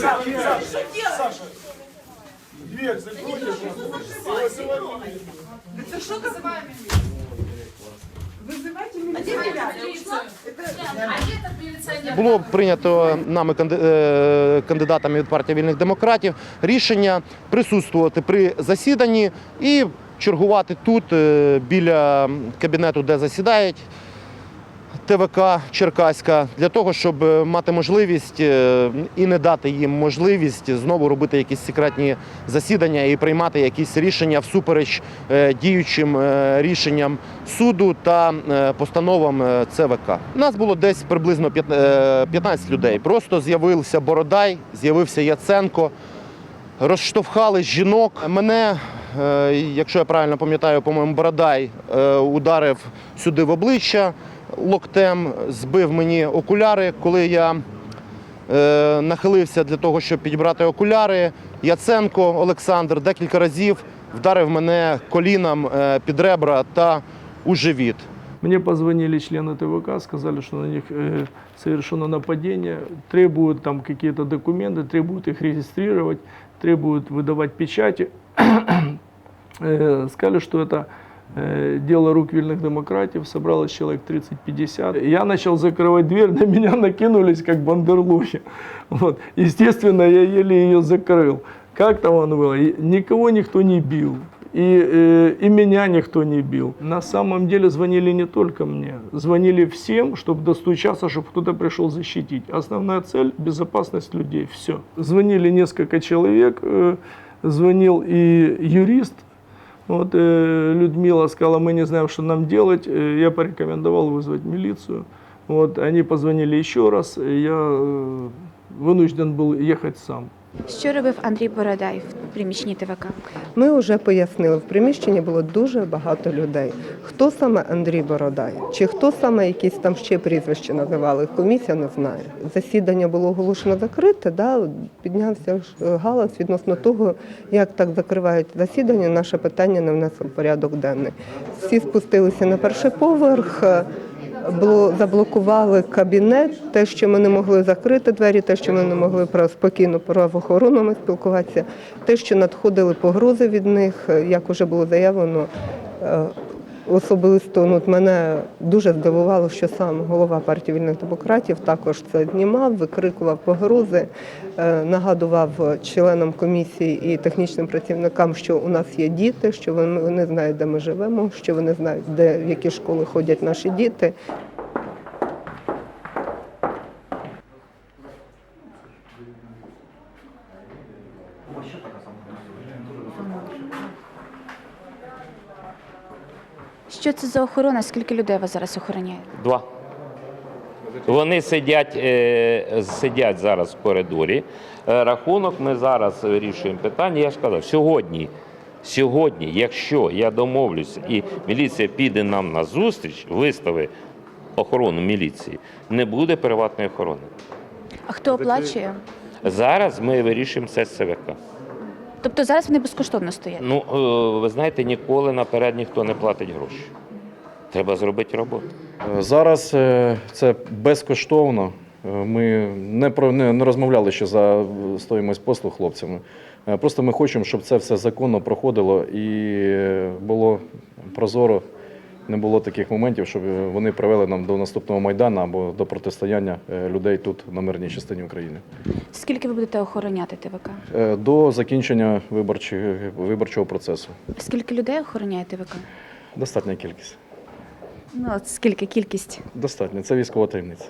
Саша, Саша, дверь закройте, пожалуйста. Это что называем Вызывайте милицию. Було прийнято нами е, кандидатами від партії вільних демократів рішення присутствувати при засіданні і чергувати тут е, біля кабінету, де засідають. ТВК Черкаська для того, щоб е, мати можливість е, і не дати їм можливість знову робити якісь секретні засідання і приймати якісь рішення всупереч е, діючим рішенням суду та постановам ЦВК. Нас було десь приблизно е, 15 людей. Просто з'явився Бородай, з'явився Яценко, розштовхали жінок. Мене, якщо я правильно пам'ятаю, по-моєму, Бородай ударив сюди в обличчя локтем, збив мені окуляри, коли я е, нахилився для того, щоб підібрати окуляри. Яценко Олександр декілька разів вдарив мене коліном е, під ребра та у живіт. Мне позвонили члены ТВК, сказали, что на них э, совершено нападение, требуют там какие-то документы, требуют их регистрировать, требуют выдавать печати. Э, сказали, что это э, дело рук вольных демократов, собралось человек 30-50. Я начал закрывать дверь, на меня накинулись как бандерлухи. Вот. Естественно, я еле ее закрыл. Как там оно было? И Никого никто не бил. И, э, и меня никто не бил. На самом деле звонили не только мне. Звонили всем, чтобы достучаться, чтобы кто-то пришел защитить. Основная цель – безопасность людей. Все. Звонили несколько человек. э, звонил и юрист. Вот э, Людмила сказала, мы не знаем, что нам делать. Э, Я порекомендовал вызвать милицию. Вот, они позвонили еще раз. Я э, вынужден был ехать сам. Що робив Андрій Бородай в приміщенні ТВК? Ми вже пояснили, в приміщенні було дуже багато людей. Хто саме Андрій Бородай? Чи хто саме якісь там ще прізвища називали? Комісія не знає. Засідання було оголошено закрите, да? піднявся е, галас відносно того, як так закривають засідання. Наше питання не внесло в порядок денний. Всі спустилися на перший поверх. Е, заблокували кабінет, те, що ми не могли закрити двері, те, що ми не могли про спокійно правоохоронами спілкуватися, те, що надходили погрози від них, е, як вже було заявлено. Особисто ну, от мене дуже здивувало, що сам голова партії вільних демократів також це знімав, викрикував погрози, е, нагадував членам комісії і технічним працівникам, що у нас є діти, що вони, знають, де ми живемо, що вони знають, де в які школи ходять наші діти. Що це за охорона? Скільки людей вас зараз охороняє? Два. Вони сидять, е, сидять зараз в коридорі. Е, Рахунок ми зараз вирішуємо питання. Я ж казав, сьогодні, сьогодні, якщо я домовлюся і міліція піде нам на зустріч, вистави охорону міліції, не буде приватної охорони. А хто оплачує? Зараз ми вирішуємо це з ЦВК. Тобто зараз вони безкоштовно стоять. Ну, е, ви знаєте, ніколи наперед ніхто не платить гроші. Треба зробити роботу. Е, Зараз е, це безкоштовно. Ми не про не, не розмовляли ще за стоїмость послуг хлопцями. Просто ми хочемо, щоб це все законно проходило і було прозоро. Не було таких моментів, щоб вони привели нам до наступного майдану або до протистояння е, людей тут на мирній частині України. Скільки ви будете охороняти ТВК? Е, До закінчення виборчого процесу. Скільки людей охороняє ТВК? Достатня кількість. Ну, от скільки кількість? Достатньо. Це військова таємниця.